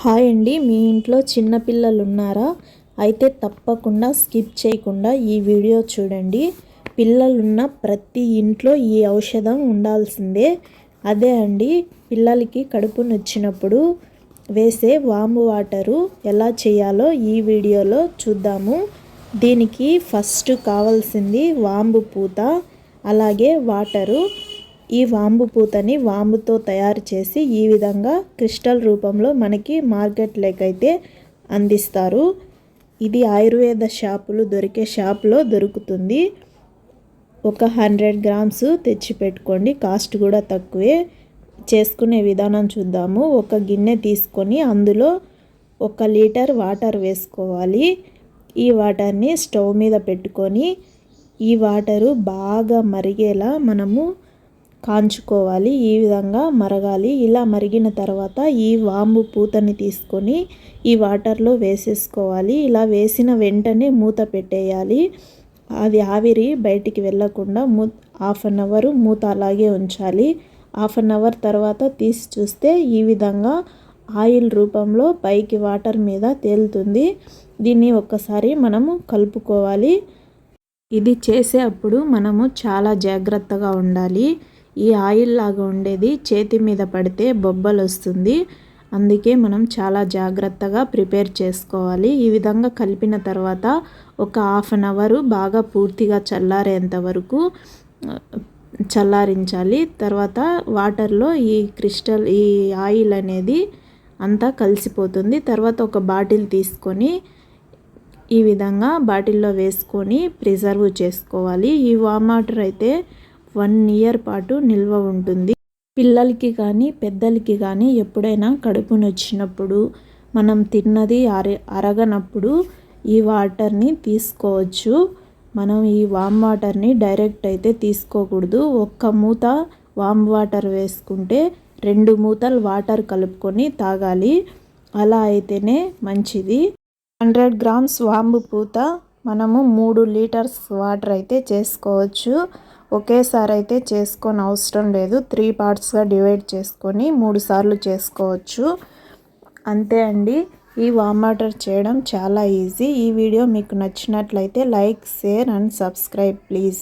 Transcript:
Hi అండి మీ ఇంట్లో చిన్నపిల్లలు ఉన్నారా అయితే తప్పకుండా స్కిప్ చేయకుండా ఈ వీడియో చూడండి. పిల్లలున్న ప్రతి ఇంట్లో ఈ ఔషధం ఉండాల్సిందే. అదే అండి పిల్లలకి కడుపు నొచ్చినప్పుడు వేసే వాము వాటరు ఎలా చేయాలో ఈ వీడియోలో చూద్దాము. దీనికి ఫస్ట్ కావాల్సింది వాంబు పూత అలాగే వాటరు. ఈ వాంబు పూతని వాంబుతో తయారు చేసి ఈ విధంగా క్రిస్టల్ రూపంలో మనకి మార్కెట్లోకైతే అందిస్తారు. ఇది ఆయుర్వేద షాపులు దొరికే షాపులో దొరుకుతుంది. ఒక హండ్రెడ్ గ్రామ్స్ తెచ్చి పెట్టుకోండి కాస్ట్ కూడా తక్కువే. చేసుకునే విధానం చూద్దాము. ఒక గిన్నె తీసుకొని అందులో ఒక లీటర్ వాటర్ వేసుకోవాలి. ఈ వాటర్ని స్టవ్ మీద పెట్టుకొని ఈ వాటరు బాగా మరిగేలా మనము కాంచుకోవాలి ఈ విధంగా మరగాలి. ఇలా మరిగిన తర్వాత ఈ వాంబు పూతని తీసుకొని ఈ వాటర్లో వేసేసుకోవాలి. ఇలా వేసిన వెంటనే మూత పెట్టేయాలి. అది ఆవిరి బయటికి వెళ్ళకుండా మూ హాఫ్ అన్ అవర్ మూత అలాగే ఉంచాలి. హాఫ్ అన్ అవర్ తర్వాత తీసి చూస్తే ఈ విధంగా ఆయిల్ రూపంలో పైకి వాటర్ మీద తేలుతుంది. దీన్ని ఒక్కసారి మనము కలుపుకోవాలి. ఇది చేసే అప్పుడు మనము చాలా జాగ్రత్తగా ఉండాలి. ఈ ఆయిల్ లాగా ఉండేది. చేతి మీద పడితే బొబ్బలు వస్తుంది. అందుకే మనం చాలా జాగ్రత్తగా ప్రిపేర్ చేసుకోవాలి. ఈ విధంగా కలిపిన తర్వాత ఒక హాఫ్ అన్ అవర్ బాగా పూర్తిగా చల్లారేంత వరకు చల్లారించాలి. తర్వాత వాటర్లో ఈ క్రిస్టల్ ఈ ఆయిల్ అనేది అంతా కలిసిపోతుంది. తర్వాత ఒక బాటిల్ తీసుకొని ఈ విధంగా బాటిల్లో వేసుకొని ప్రిజర్వ్ చేసుకోవాలి. ఈ వామ్ వాటర్ అయితే వన్ ఇయర్ పాటు నిల్వ ఉంటుంది. పిల్లలకి కానీ పెద్దలకి కానీ ఎప్పుడైనా కడుపు నొచ్చినప్పుడు మనం తిన్నది అర అరగనప్పుడు ఈ వాటర్ని తీసుకోవచ్చు. మనం ఈ వామ్ వాటర్ని డైరెక్ట్ అయితే తీసుకోకూడదు. ఒక్క మూత వామ్ వాటర్ వేసుకుంటే రెండు మూతలు వాటర్ కలుపుకొని తాగాలి. అలా అయితేనే మంచిది. హండ్రెడ్ గ్రామ్స్ వాంబు పూత మనము మూడు లీటర్స్ వాటర్ అయితే చేసుకోవచ్చు. ఒకేసారి అయితే చేసుకొని అవసరం లేదు. త్రీ పార్ట్స్గా డివైడ్ చేసుకొని మూడు సార్లు చేసుకోవచ్చు. అంతే అండి. ఈ వామ్ వాటర్ చేయడం చాలా ఈజీ. ఈ వీడియో మీకు నచ్చినట్లయితే like share and subscribe please.